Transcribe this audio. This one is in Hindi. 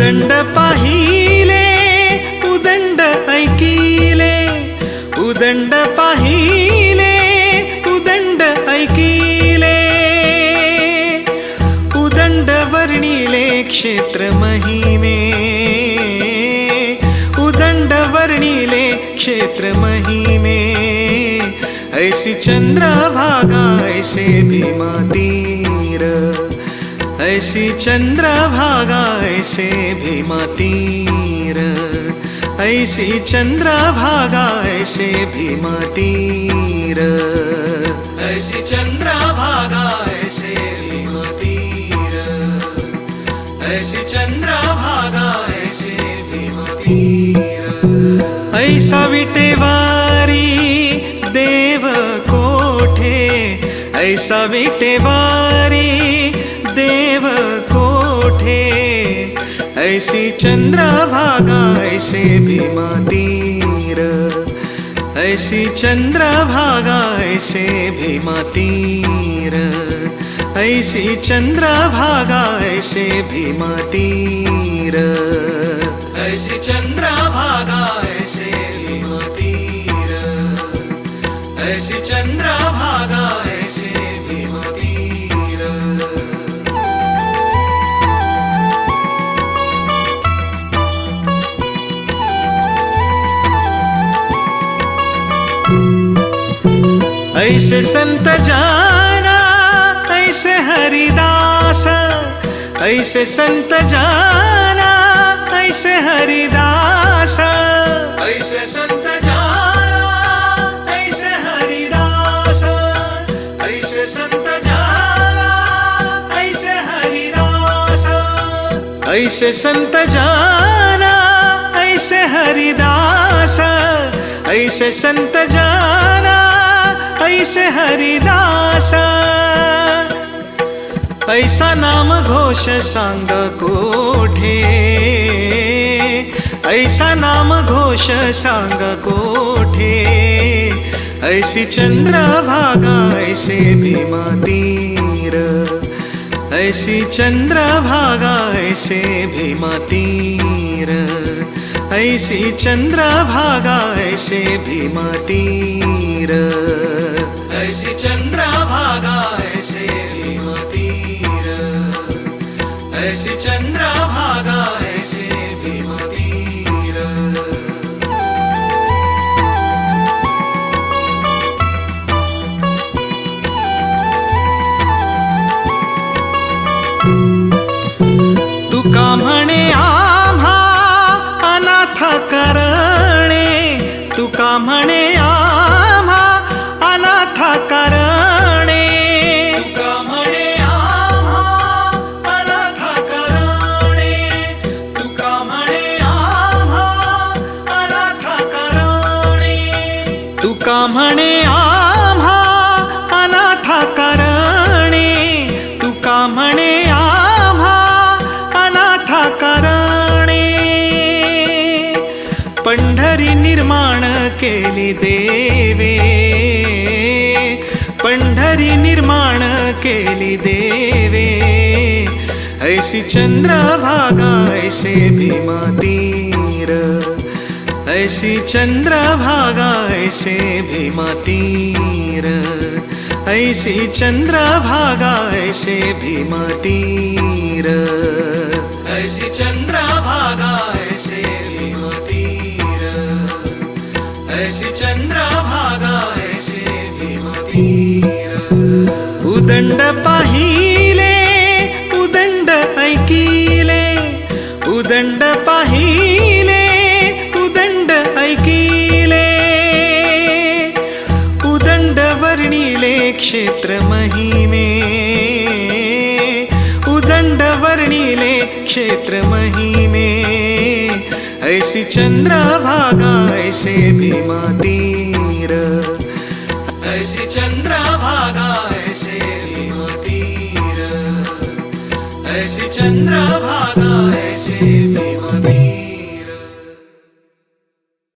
पाहिले उदंड ऐकिले उदंड पाहिले उदंड ऐकिले उदंड वर्णिले क्षेत्र महिमे उदंड वर्णिले क्षेत्र महिमे ऐसी चंद्रभागा ऐसे भीमा तीर ऐसी चंद्रभागा, ऐसे भीमा तीर ऐसी चंद्रभागा, ऐसे भीमा तीर ऐसी चंद्रभागा, ऐसे भीमा तीर ऐसी चंद्रभागा, ऐसे भीमा तीर ऐसा विटेवारी देव कोठे, ऐसा विटेवारी देव ऐसी चंद्रभागा ऐसे भीमा तीर ऐसी चंद्रभागा ऐसे भीमा तीर ऐसी चंद्रभागा ऐसे भीमा तीर ऐसी चंद्रभागा ऐसे भीमा तीर ऐसी चंद्रभागा ऐसे ऐसे संत जाना ऐसे हरिदास ऐसे संत जाना ऐसे हरिदास ऐसे संत जाना ऐसे हरिदास ऐसे संत जाना ऐसे हरिदास ऐसे संत जाना ऐसे हरिदास ऐसे संत जाना ऐसे हरिदास? ऐसा नाम घोष सांग कोठे? ऐसा नाम घोष सांग कोठे? ऐसी चंद्र भागा, ऐसे भीमा तीर ऐसी चंद्रभागा ऐसे भीमा तीर ऐसी चंद्रभागा ऐसे भीमा तीर ऐसी चंद्रभागा ऐसे भीमा तीर ऐसी चंद्रभागा ऐसे तुका म्हणे आम्हा अनाथ करणे? तुका म्हणे आम्हा अनाथ करणे? पंढरी निर्माण केली देवे पंढरी निर्माण केली देवे. ऐसी चंद्रभागा ऐसे भीमा तीर ऐसी चंद्रभागा, ऐसे भीमा तीर ऐसी चंद्रभागा, ऐसे भीमा तीर ऐसी चंद्रभागा, ऐसे भीमा तीर ऐसी चंद्रभागा, ऐसे भीमा तीर उदंड पाहिले क्षेत्र महिमे। उदंड वर्णिले क्षेत्र महिमे। ऐसी चंद्रभागा ऐसे भीमा तीर ऐसी चंद्रभागा ऐसे भीमा तीर ऐसी चंद्रभागा ऐसे